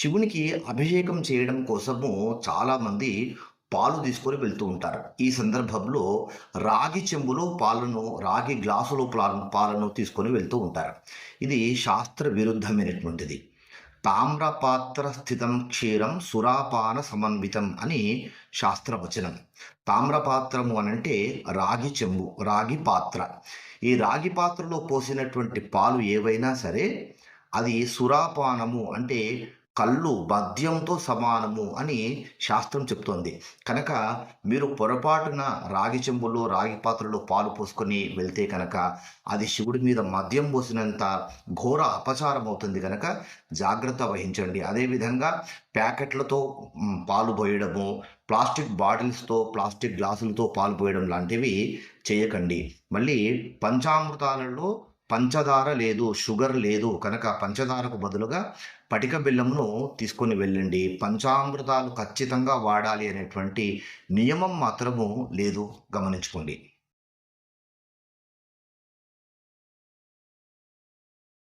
శివునికి అభిషేకం చేయడం కోసము చాలామంది పాలు తీసుకొని వెళ్తూ ఉంటారు. ఈ సందర్భంలో రాగి చెంబులో పాలను రాగి గ్లాసులో పాలను పాలను తీసుకొని వెళ్తూ ఉంటారు. ఇది శాస్త్ర విరుద్ధమైనటువంటిది. తామ్రపాత్ర స్థితం క్షీరం సురాపాన సమన్వితం అని శాస్త్రవచనం తామ్రపాత్రము అనంటే రాగి చెంబు రాగి పాత్ర. ఈ రాగి పాత్రలో పోసినటువంటి పాలు ఏవైనా సరే అది సురాపానము అంటే కళ్ళు మద్యంతో సమానము అని శాస్త్రం చెప్తోంది. కనుక మీరు పొరపాటున రాగి చెంబులో రాగి పాత్రలో పాలు పోసుకొని వెళ్తే కనుక అది శివుడి మీద మద్యం పోసినంత ఘోర అపచారం అవుతుంది కనుక జాగ్రత్త వహించండి. అదేవిధంగా ప్యాకెట్లతో పాలు పోయడము ప్లాస్టిక్ బాటిల్స్తో ప్లాస్టిక్ గ్లాసులతో పాలు పోయడం లాంటివి చేయకండి. మళ్ళీ పంచామృతాలలో పంచదార లేదు షుగర్ లేదు కనుక పంచదారకు బదులుగా పటిక బెల్లమును తీసుకొని వెళ్ళండి. పంచామృతాలు ఖచ్చితంగా వాడాలి అనేటువంటి నియమం మాత్రము లేదు. గమనించుకోండి.